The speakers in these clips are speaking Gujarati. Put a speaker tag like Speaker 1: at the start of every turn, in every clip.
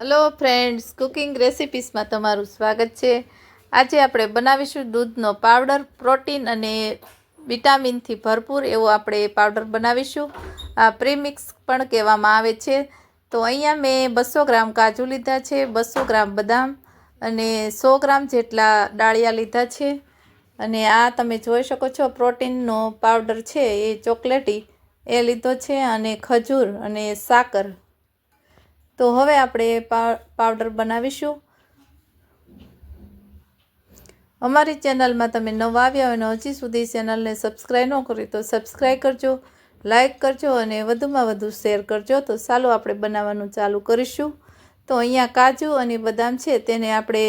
Speaker 1: હલો ફ્રેન્ડ્સ કુકિંગ રેસિપીસમાં તમારું સ્વાગત છે. આજે આપણે બનાવીશું દૂધનો પાવડર પ્રોટીન અને વિટામિનથી ભરપૂર એવો આપણે પાવડર બનાવીશું. આ પ્રીમિક્સ પણ કહેવામાં આવે છે. તો અહીંયા મેં બસો ગ્રામ કાજુ લીધા છે, બસો ગ્રામ બદામ અને સો ગ્રામ જેટલા ડાળિયા લીધા છે. અને આ તમે જોઈ શકો છો પ્રોટીનનો પાવડર છે, એ ચોકલેટી એ લીધો છે અને ખજૂર અને સાકર તો હવે આપણે પાવડર બનાવીશું. અમારી ચેનલમાં તમે નવા આવ્યા હોય અને હજી સુધી ચેનલને સબસ્ક્રાઈબ ન કરી તો સબસ્ક્રાઈબ કરજો, લાઇક કરજો અને વધુમાં વધુ શેર કરજો. તો ચાલો આપણે બનાવવાનું ચાલુ કરીશું. તો અહીંયા કાજુ અને બદામ છે તેને આપણે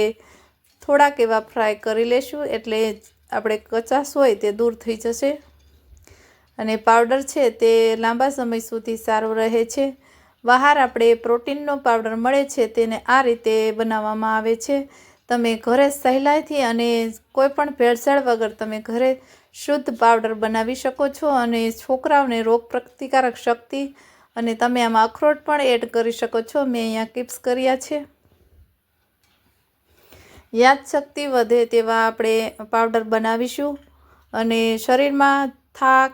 Speaker 1: થોડાક એવા ફ્રાય કરી લેશું એટલે આપણે કચાશ હોય તે દૂર થઈ જશે. અને પાવડર છે તે લાંબા સમય સુધી સારો રહે છે. બહાર આપણે પ્રોટીનનો પાવડર મળે છે તેને આ રીતે બનાવવામાં આવે છે. તમે ઘરે સહેલાઈથી અને કોઈપણ ભેળસેળ વગર તમે ઘરે શુદ્ધ પાવડર બનાવી શકો છો અને છોકરાઓને રોગ પ્રતિકારક શક્તિ અને તમે આમાં અખરોટ પણ એડ કરી શકો છો. મેં અહીંયા કિપ્સ કર્યા છે. યાદશક્તિ વધે તેવા આપણે પાવડર બનાવીશું અને શરીરમાં થાક,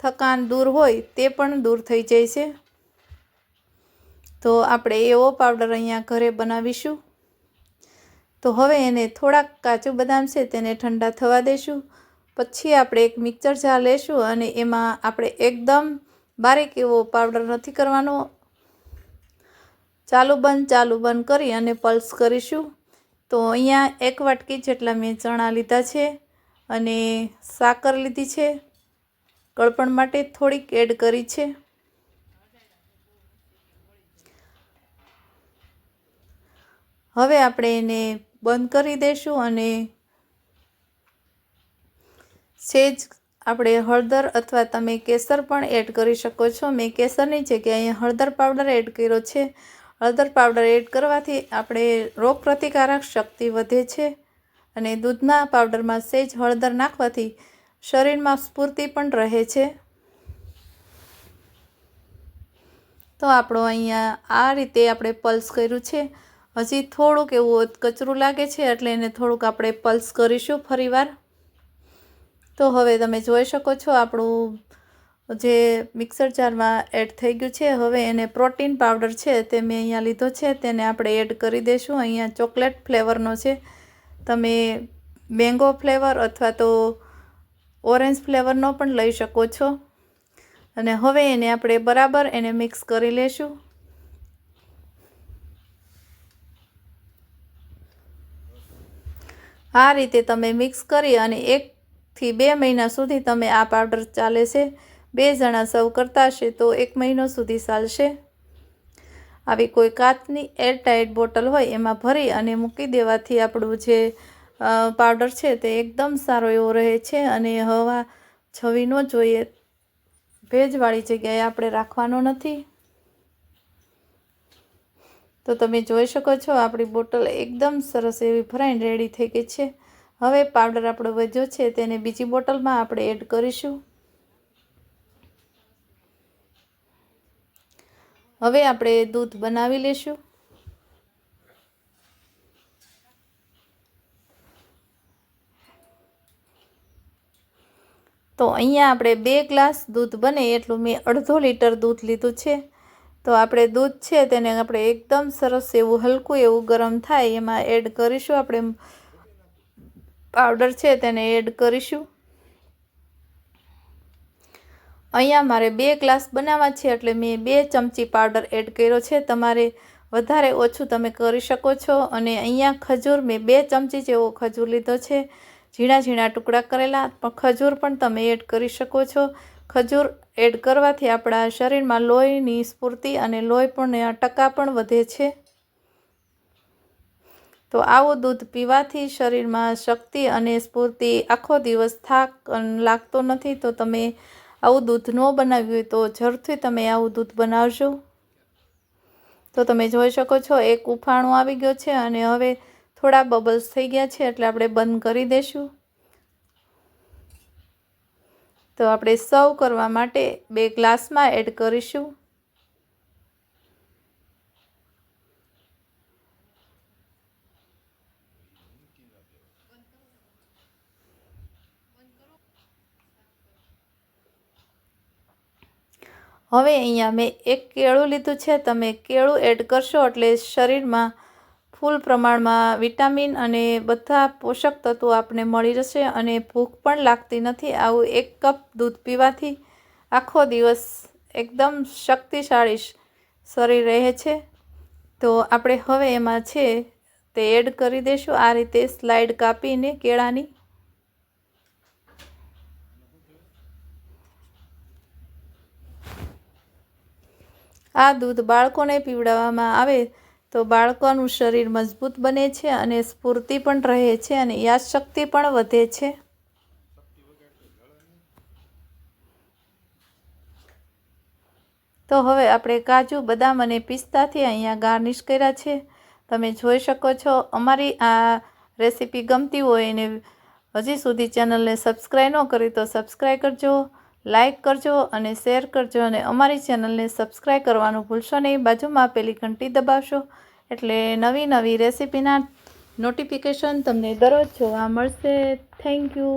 Speaker 1: થકાન દૂર હોય તે પણ દૂર થઈ જાય છે. તો આપણે એવો પાવડર અહીંયા ઘરે બનાવીશું. તો હવે એને થોડાક કાજુ બદામ છે તેને ઠંડા થવા દેશું. પછી આપણે એક મિક્સર જાર લેશું અને એમાં આપણે એકદમ બારીક એવો પાવડર નથી કરવાનો. ચાલુ બંધ ચાલુ બંધ કરી અને પલ્સ કરીશું. તો અહીંયા એક વાટકી જેટલા મેં ચણા લીધા છે અને સાકર લીધી છે. ગળપણ માટે થોડીક એડ કરી છે. હવે આપણે એને બંધ કરી દઈશું અને સેજ આપણે હળદર અથવા તમે કેસર પણ એડ કરી શકો છો. મેં કેસરની જગ્યાએ હળદર પાવડર એડ કર્યો છે. હળદર પાવડર એડ કરવાથી આપણે રોગ પ્રતિકારક શક્તિ વધે છે અને દૂધના પાવડરમાં સેજ હળદર નાખવાથી શરીરમાં સ્ફૂર્તિ પણ રહે છે. તો આપણો અહીંયા આ રીતે આપણે પલ્સ કર્યું છે. હજી થોડુંક એવું કચરું લાગે છે એટલે એને થોડુંક આપણે પલ્સ કરીશું ફરીવાર. તો હવે તમે જોઈ શકો છો આપણું જે મિક્સર જારમાં એડ થઈ ગયું છે, હવે એને પ્રોટીન પાવડર છે તે મેં અહીંયા લીધો છે, તેને આપણે એડ કરી દઈશું અહીંયા ચોકલેટ ફ્લેવરનો છે. તમે મેંગો ફ્લેવર અથવા તો ઓરેન્જ ફ્લેવરનો પણ લઈ શકો છો. અને હવે એને આપણે બરાબર એને મિક્સ કરી લેશું. આ રીતે તમે મિક્સ કરી અને એકથી બે મહિના સુધી તમે આ પાવડર ચાલે છે. બે જણા સર્વ કરતા હશે તો એક મહિનો સુધી ચાલશે. આવી કોઈ કાચની એરટાઇટ બોટલ હોય એમાં ભરી અને મૂકી દેવાથી આપણું જે પાવડર છે તે એકદમ સારો એવો રહે છે અને હવા છવી ન જોઈએ. ભેજવાળી જગ્યાએ આપણે રાખવાનો નથી. તો તમે જોઈ શકો છો, આપણી બોટલ એકદમ સરસ એવી ભરાઈને રેડી થઈ ગઈ છે. હવે પાવડર આપણો વધ્યો છે, તેને બીજી બોટલમાં આપણે એડ કરીશું. હવે આપણે દૂધ બનાવી લેશું. તો અહીંયા આપણે બે ગ્લાસ દૂધ બને, એટલું મેં અડધો લીટર દૂધ લીધું છે. તો આપણે દૂધ છે તેને આપણે એકદમ સરસ એવું હલકું એવું ગરમ થાય, એમાં એડ કરીશું આપણે પાવડર છે તેને એડ કરીશું. અહીંયા મારે બે ગ્લાસ બનાવવા છે, એટલે મેં બે ચમચી પાવડર એડ કર્યો છે. તમારે વધારે ઓછું તમે કરી શકો છો અને અહીંયા ખજૂર મેં બે ચમચી જેવો ખજૂર લીધો છે. ઝીણા ઝીણા ટુકડા કરેલા, પણ ખજૂર પણ તમે એડ કરી શકો છો. ખજૂર એડ કરવાથી આપણા શરીરમાં લોહીની સ્ફૂર્તિ અને લોહી પણ ટકા પણ વધે છે. તો આવું દૂધ પીવાથી શરીરમાં શક્તિ અને સ્ફૂર્તિ આખો દિવસ થાક લાગતો નથી. તો તમે આવું દૂધ ન બનાવ્યું હોય તો જરૂરથી તમે આવું દૂધ બનાવજો. તો તમે જોઈ શકો છો, એક ઉફાણું આવી ગયો છે અને હવે થોડા બબલ્સ થઈ ગયા છે એટલે આપણે બંધ કરી દઈશું તો આપણે સર્વ કરવા માટે બે ગ્લાસમાં એડ કરીશું. હવે અહીંયા મેં એક કેળું લીધું છે. તમે કેળું એડ કરશો એટલે શરીરમાં ફૂલ પ્રમાણમાં વિટામિન અને બધા પોષક તત્વો આપને મળી જશે અને ભૂખ પણ લાગતી નથી. આવું એક કપ દૂધ પીવાથી આખો દિવસ એકદમ શક્તિશાળી શરીર રહે છે. તો આપણે હવે એમાં છે તે એડ કરી દેશું. આ રીતે સ્લાઇડ કાપીને કેળાની આ દૂધ બાળકોને પીવડાવવામાં આવે તો બાળકોનું શરીર મજબૂત બને છે અને સ્ફૂર્તિ પણ રહે છે અને યાદશક્તિ પણ વધે છે. તો હવે આપણે કાજુ, બદામ અને પિસ્તાથી અહીંયા ગાર્નિશ કર્યા છે. તમે જોઈ શકો છો, અમારી આ રેસીપી ગમતી હોય એને હજી સુધી ચેનલને સબસ્ક્રાઈબ ન કરી તો સબસ્ક્રાઈબ કરજો. લાઈક કરજો અને શેર કરજો અને અમારી ચેનલને સબસ્ક્રાઈબ કરવાનું ભૂલશો નહીં. બાજુમાં આપેલી ઘંટી દબાવશો એટલે નવી નવી રેસીપીના નોટિફિકેશન તમને દરરોજ જોવા મળશે. Thank you